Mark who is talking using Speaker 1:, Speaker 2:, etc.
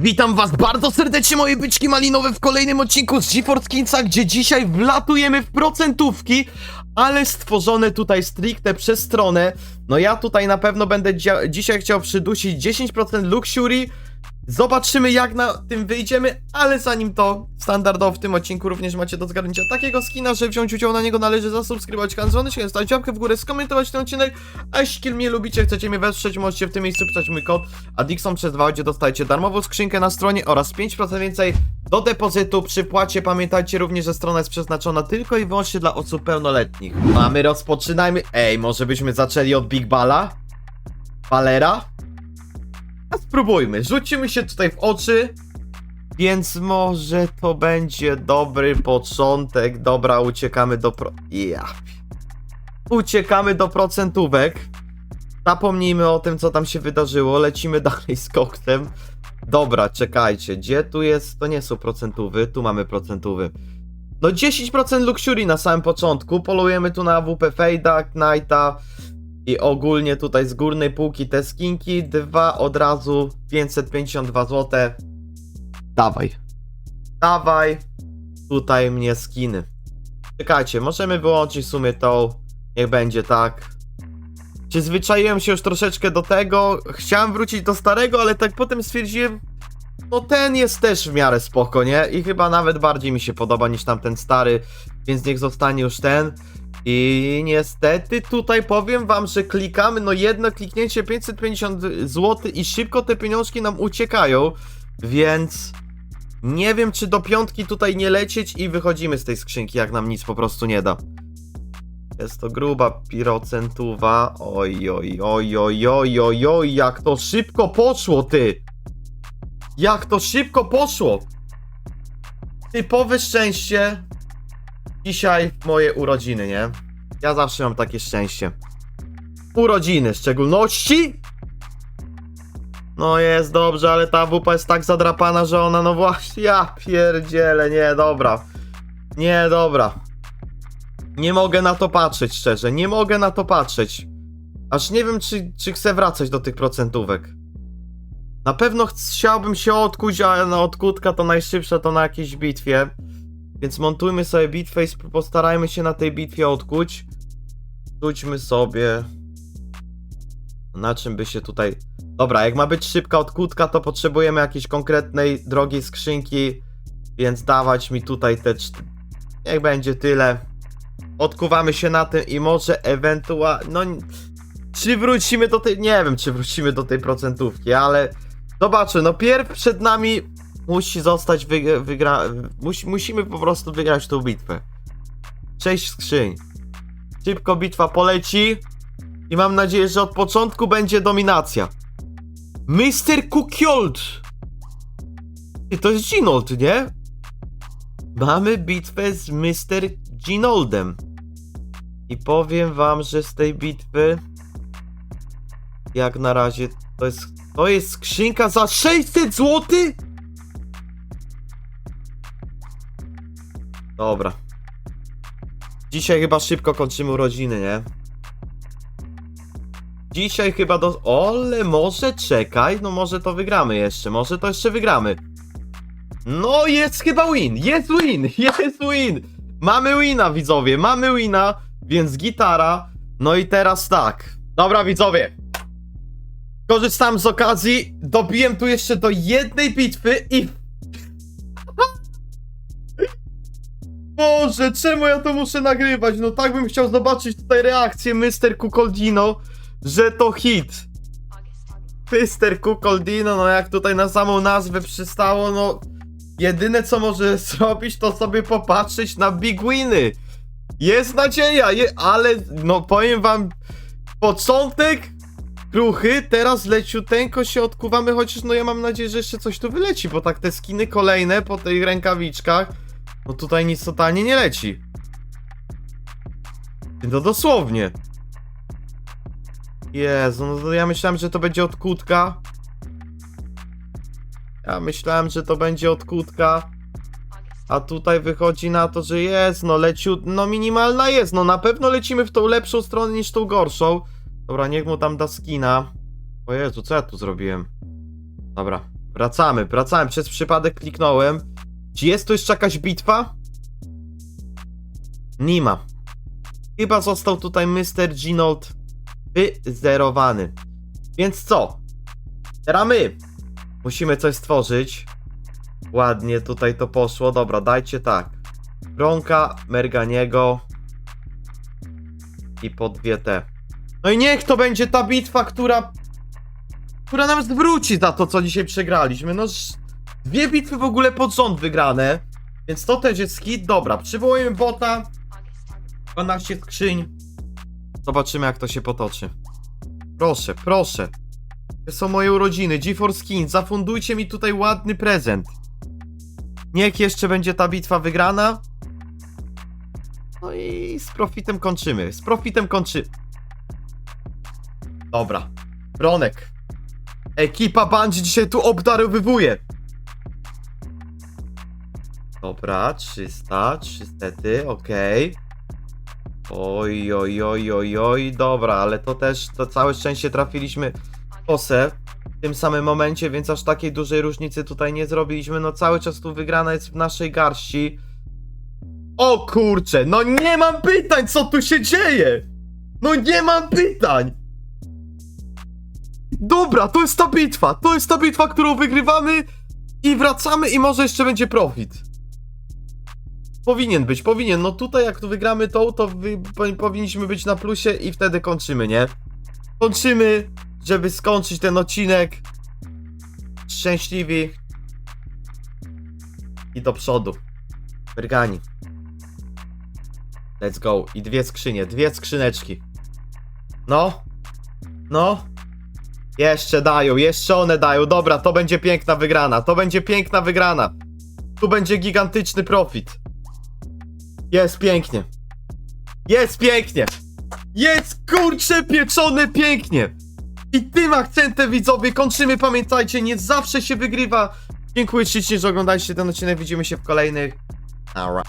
Speaker 1: Witam was bardzo serdecznie moje byczki malinowe w kolejnym odcinku z GeForce Kinsa, gdzie dzisiaj wlatujemy w procentówki, ale stworzone tutaj stricte przez stronę. No ja tutaj na pewno będę dzisiaj chciał przydusić 10% Luxury. Zobaczymy jak na tym wyjdziemy, ale zanim to, standardowo w tym odcinku również macie do zgarnięcia takiego skina, że wziąć udział na niego należy zasubskrybować kanał, dzwoneczek, zostawić łapkę w górę, skomentować ten odcinek, a jeśli mnie lubicie, chcecie mnie wesprzeć, możecie w tym miejscu pisać mój kod Adixon przez 2, gdzie dostajecie darmową skrzynkę na stronie oraz 5% więcej do depozytu przy płacie. Pamiętajcie również, że strona jest przeznaczona tylko i wyłącznie dla osób pełnoletnich. Mamy, rozpoczynajmy. Ej, może byśmy zaczęli od Big Balla? Balera? A spróbujmy, rzucimy się tutaj w oczy, więc może to będzie dobry początek. Dobra, uciekamy do pro... Ja. Uciekamy do procentówek. Zapomnijmy o tym, co tam się wydarzyło. Lecimy dalej z koktem. Dobra, czekajcie. Gdzie tu jest? To nie są procentówy. Tu mamy procentówy. No 10% Luxury na samym początku. Polujemy tu na WP Fade'a, Knighta i ogólnie tutaj z górnej półki te skinki. Dwa od razu 552 zł. Dawaj. Dawaj. Tutaj mnie skiny. Czekajcie, możemy wyłączyć w sumie tą. Niech będzie tak. Przyzwyczaiłem się już troszeczkę do tego. Chciałem wrócić do starego, ale tak potem stwierdziłem. No ten jest też w miarę spoko, nie? I chyba nawet bardziej mi się podoba niż tamten stary, więc niech zostanie już ten. I niestety tutaj powiem wam, że klikamy, no jedno kliknięcie 550 zł i szybko te pieniążki nam uciekają, więc nie wiem czy do piątki tutaj nie lecieć i wychodzimy z tej skrzynki, jak nam nic po prostu nie da. Jest to gruba pirocentuwa. Oj, oj, oj, oj, oj, oj, oj, jak to szybko poszło, ty! Jak to szybko poszło! Typowe szczęście. Dzisiaj moje urodziny, nie? Ja zawsze mam takie szczęście. Urodziny w szczególności. No jest dobrze, ale ta wupa jest tak zadrapana, że ona, no właśnie, ja pierdzielę, nie, dobra. Nie, dobra. Nie mogę na to patrzeć, szczerze. Nie mogę na to patrzeć. Aż nie wiem, czy, czy chcę wracać do tych procentówek. Na pewno ch- chciałbym się odkuć, ale na odkutka to najszybsze to na jakiejś bitwie. Więc montujmy sobie bitwę i postarajmy się na tej bitwie odkuć. Rzućmy sobie. Na czym by się tutaj. Dobra, jak ma być szybka odkutka, to potrzebujemy jakiejś konkretnej drogiej skrzynki. Więc dawać mi tutaj te. Niech będzie tyle odkuwamy się na tym i może ewentualnie, no czy wrócimy do tej, nie wiem czy wrócimy do tej procentówki, ale zobaczę, no pierw przed nami musi zostać wygra, wygra musi, musimy po prostu wygrać tą bitwę. Sześć skrzyń. Szybko bitwa poleci i mam nadzieję, że od początku będzie dominacja. Mr. Kukiold! Ty, To jest Ginold, nie? Mamy bitwę z Mr. Ginoldem. I powiem wam, że z tej bitwy jak na razie to jest to jest skrzynka za 600 zł? Dobra. Dzisiaj chyba szybko kończymy urodziny, nie? Dzisiaj chyba do... Ole, może czekaj, no może to wygramy jeszcze, może to jeszcze wygramy. No jest chyba win, jest win, jest win. Mamy wina widzowie, mamy wina, więc gitara. No i teraz tak. Dobra widzowie. Korzystam z okazji, dobiłem tu jeszcze do jednej bitwy i... Boże, czemu ja to muszę nagrywać? No tak bym chciał zobaczyć tutaj reakcję Mr. Kukoldino, że to hit. Mr. Kukoldino, no jak tutaj na samą nazwę przystało, no... Jedyne co może zrobić to sobie popatrzeć na big winy. Jest nadzieja, je, ale no powiem wam, początek kruchy, teraz leciuteńko się odkuwamy, chociaż no ja mam nadzieję, że jeszcze coś tu wyleci, bo tak te skiny kolejne po tych rękawiczkach, no tutaj nic totalnie nie leci. No dosłownie. Jezu, no to ja myślałem, że to będzie odkutka. Ja myślałem, że to będzie odkutka. A tutaj wychodzi na to, że jest, no leciu, no minimalna jest, no na pewno lecimy w tą lepszą stronę niż tą gorszą. Dobra, niech mu tam da skina. O Jezu, co ja tu zrobiłem? Dobra, wracamy, wracamy. Przez przypadek kliknąłem. Czy jest tu jeszcze jakaś bitwa? Nie ma. Chyba został tutaj Mr. Ginold wyzerowany. Więc co? Teraz my musimy coś stworzyć. Ładnie tutaj to poszło. Dobra, dajcie tak. Bronka, Merganiego i po dwie te. No i niech to będzie ta bitwa, która która nam zwróci za to, co dzisiaj przegraliśmy. No, dwie bitwy w ogóle pod rząd wygrane, więc to też jest hit. Dobra, przywołujemy bota. 12 skrzyń. Zobaczymy, jak to się potoczy. Proszę, proszę. To są moje urodziny. GeForce Skin, zafundujcie mi tutaj ładny prezent. Niech jeszcze będzie ta bitwa wygrana. No i z profitem kończymy. Z profitem kończymy. Dobra. Bronek. Ekipa Bungie dzisiaj tu obdarowywuje. Dobra, 300, 300, okej. Oj, oj, oj, oj, oj, dobra, ale to też, to całe szczęście trafiliśmy w kosę w tym samym momencie, więc aż takiej dużej różnicy tutaj nie zrobiliśmy. No cały czas tu wygrana jest w naszej garści. O kurczę, no nie mam pytań, co tu się dzieje! No nie mam pytań! Dobra, to jest ta bitwa, to jest ta bitwa, którą wygrywamy i wracamy i może jeszcze będzie profit. Powinien być, powinien. No tutaj jak tu wygramy tą, to wy, po, powinniśmy być na plusie i wtedy kończymy, nie? Kończymy, żeby skończyć ten odcinek szczęśliwi i do przodu. Bergani. Let's go. I dwie skrzynie, dwie skrzyneczki. No. No. Jeszcze dają, jeszcze one dają. Dobra, to będzie piękna wygrana. To będzie piękna wygrana. Tu będzie gigantyczny profit. Jest pięknie. Jest pięknie. Jest kurcze pieczone pięknie. I tym akcentem widzowie kończymy. Pamiętajcie, nie zawsze się wygrywa. Dziękuję ślicznie, że oglądaliście ten odcinek. Widzimy się w kolejnych. Alright.